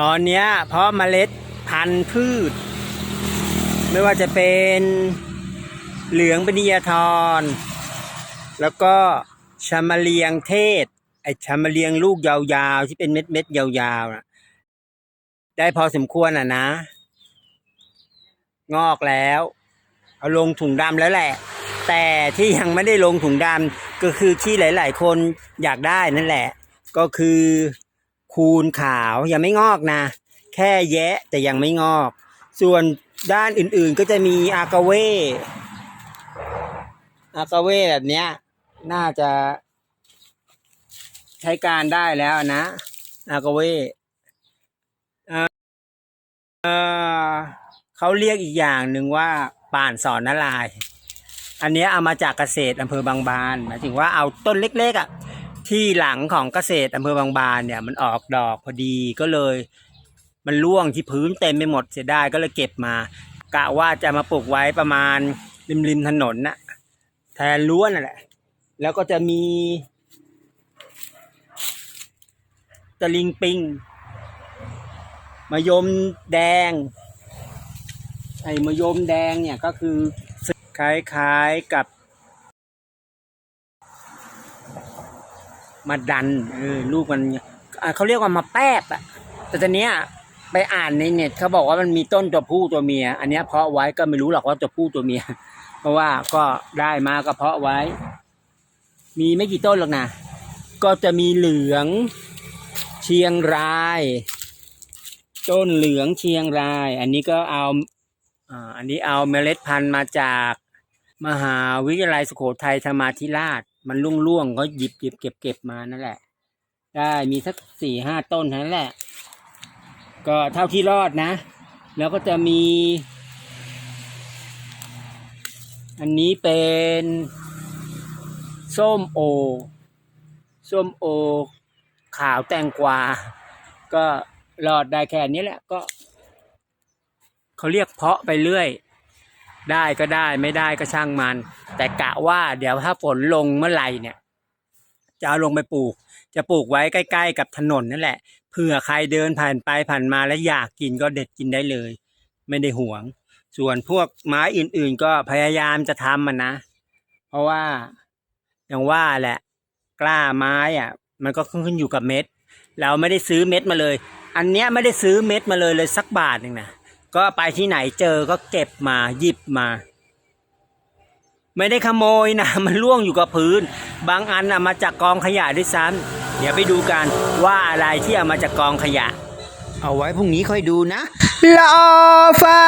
ตอนนี้เพราะเมล็ดพันธุ์พืช ไม่ว่าจะเป็นเหลืองบนิยทร แล้วก็ชามาเลียงเทศ ไอชามาเลียงลูกยาวๆ ที่เป็นเม็ดเม็ดๆยาวๆนะได้พอสมควรอะนะ งอกแล้ว เอาลงถุงดำแล้วแหละ แต่ที่ยังไม่ได้ลงถุงดำก็คือที่หลาย ๆ คนอยากได้นั่นแหละ ก็คือ คูณขาวยังไม่งอกนะ แค่แยะแต่ยังไม่งอก ส่วนด้านอื่นๆก็จะมีอากาเวอากาเวแบบเนี้ย น่าจะใช้การได้แล้วนะ อากาเวเอ่อเออเขาเรียกอีกอย่างหนึ่งว่าป่านสอนนลาย อันนี้เอามาจากเกษตรอำเภอบางบาน หมายถึงว่าเอาต้นเล็กๆอะ ที่หลังของเกษตรอำเภอบางบานเนี่ยมันออกดอกพอดีก็เลย มันร่วงที่พื้นเต็มไปหมดเสียดายก็เลยเก็บมากะว่าจะมาปลูกไว้ประมาณริมริมถนนน่ะแทนรั้วนั่นแหละ แล้วก็จะมีตะลิงปิงมะยมแดง ไอ้มะยมแดงเนี่ยก็คือคล้ายๆกับ มาดันเออลูกมันเขาเรียกว่ามาแป๊บอะแต่ตอนเนี้ยไปอ่านในเน็ตเขาบอกว่ามันมีต้นตัวผู้ตัวเมีย อันนี้เพาะไว้ก็ไม่รู้หรอกว่าตัวผู้ตัวเมีย เพราะว่าก็ได้มาก็เพาะไว้ มีไม่กี่ต้นหรอกนะก็จะมีเหลืองเชียงราย ต้นเหลืองเชียงราย อันนี้ก็เอาอ่าอันนี้เอาเมล็ดพันธุ์มาจากมหาวิทยาลัยสุโขทัยธรรมาธิราช มันร่วงๆก็หยิบหยิบเก็บเก็บมานั่นแหละ ได้มีสักสี่ห้าต้นนั้นแหละ ก็เท่าที่รอดนะ แล้วก็จะมี อันนี้เป็นส้มโอ ส้มโอ ขาวแตงกวา ก็รอดได้แค่นี้แหละก็ เขาเรียกเพาะไปเรื่อย ได้ก็ได้ไม่ได้ก็ช่างมัน แต่กะว่าเดี๋ยวถ้าฝนลงเมื่อไหร่เนี่ย จะเอาลงไปปลูก จะปลูกไว้ใกล้ ๆ กับถนนนั่นแหละเผื่อใครเดินผ่านไปผ่านมาแล้วอยากกินก็เด็ดกินได้เลย ไม่ได้ห่วง ส่วนพวกไม้อื่นๆ ก็พยายามจะทำมันนะ เพราะว่าอย่างว่าแหละ กล้าไม้อะ มันก็ขึ้นอยู่กับเม็ด เราไม่ได้ซื้อเม็ดมาเลย อันเนี้ยไม่ได้ซื้อเม็ดมาเลยเลยสักบาทหนึ่งนะ ก็ไปที่ไหนเจอก็เก็บมาหยิบมา ไม่ได้ขโมยนะ มันล่วงอยู่กับพื้น บางอันน่ะมาจากกองขยะด้วยซ้ำเดี๋ยวไปดูกันว่าอะไรที่เอามาจากกองขยะ เอาไว้พรุ่งนี้ค่อยดูนะรอฟั